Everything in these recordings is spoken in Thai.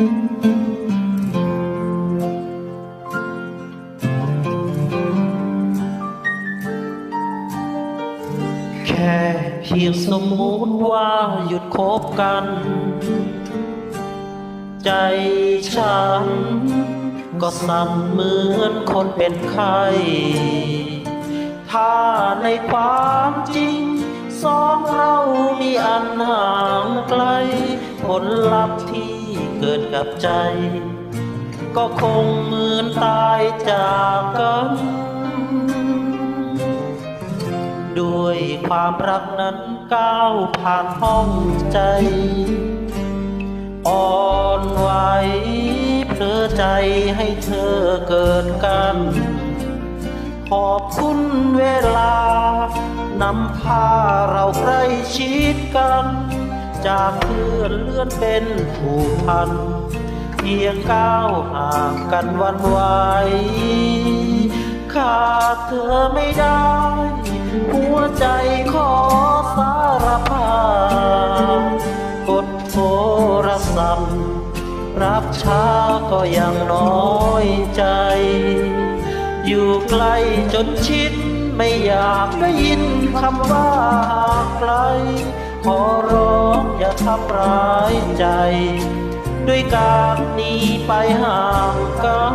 แค่เพียงสมมุติว่าหยุดคบกัน ใจฉัน ก็สั่นเหมือนคนเป็นไข้ถ้าในความจริง สองเรามีอันห่างไกล ผลลัพธ์ที่ เกิดกับใจ ก็คงเหมือนตายจากกัน ด้วยความรักนั้นก้าวผ่านห้องใจ อ่อนไหวเพลอใจให้เธอเกิดกันขอบคุณเวลานำพาเราใกล้ชิดกัน จากเพื่อนเลื่อนเป็นผูกพัน เพียงก้าวห่างกันวันไหวขาดเธอไม่ได้ หัวใจขอสารภาพกดโทรศัพท์รับช้าก็ยังน้อยใจ อยู่ไกล้จนชิดไม่อยากได้ยินคำว่าห่างไกล ขอร้องอย่าทำร้ายใจ ด้วยการหนีไปห่างกัน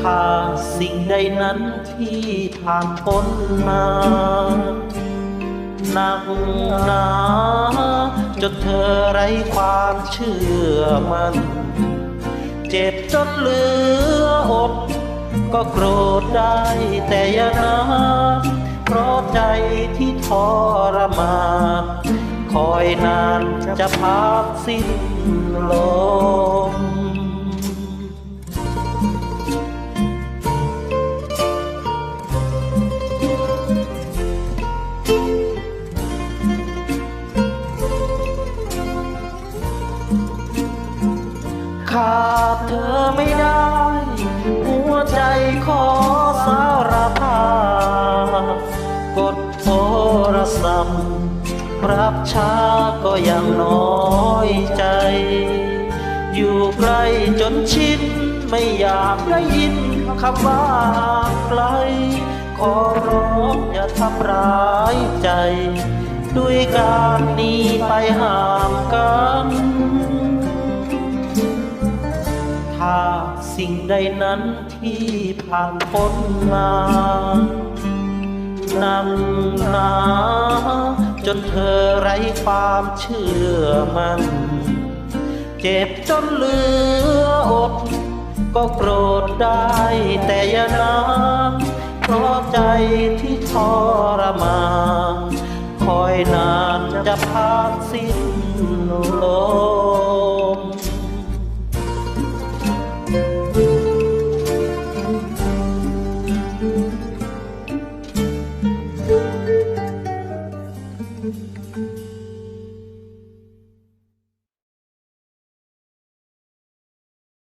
ถ้าสิ่งใดนั้นที่ผ่านพ้นมาหนักหนาจนเธอไร้ความเชื่อมัน เจ็บจนเหลืออด ก็โกรธได้แต่อย่านาน เพราะใจที่ทรมานคอยนานจะพักสิ้นลมขาดเธอไม่ได้ หัวใจขอสารภาพ รศัพท์รับช้าก็ยังน้อยใจ อยู่ไกลจนชินไม่อยากได้ยินคำว่าไกล ขอร้องอย่าทำร้ายใจ ด้วยการหนีไปห่างกัน ถ้าสิ่งใดนั้นที่ผ่านพ้นมา นั่งหนา จนเธอไร้ความเชื่อมัน เจ็บจนเหลืออด ก็โกรธได้แต่อย่านานเพราะใจที่ทรมานคอยนานจะพักสิ้นลม Mm-hmm.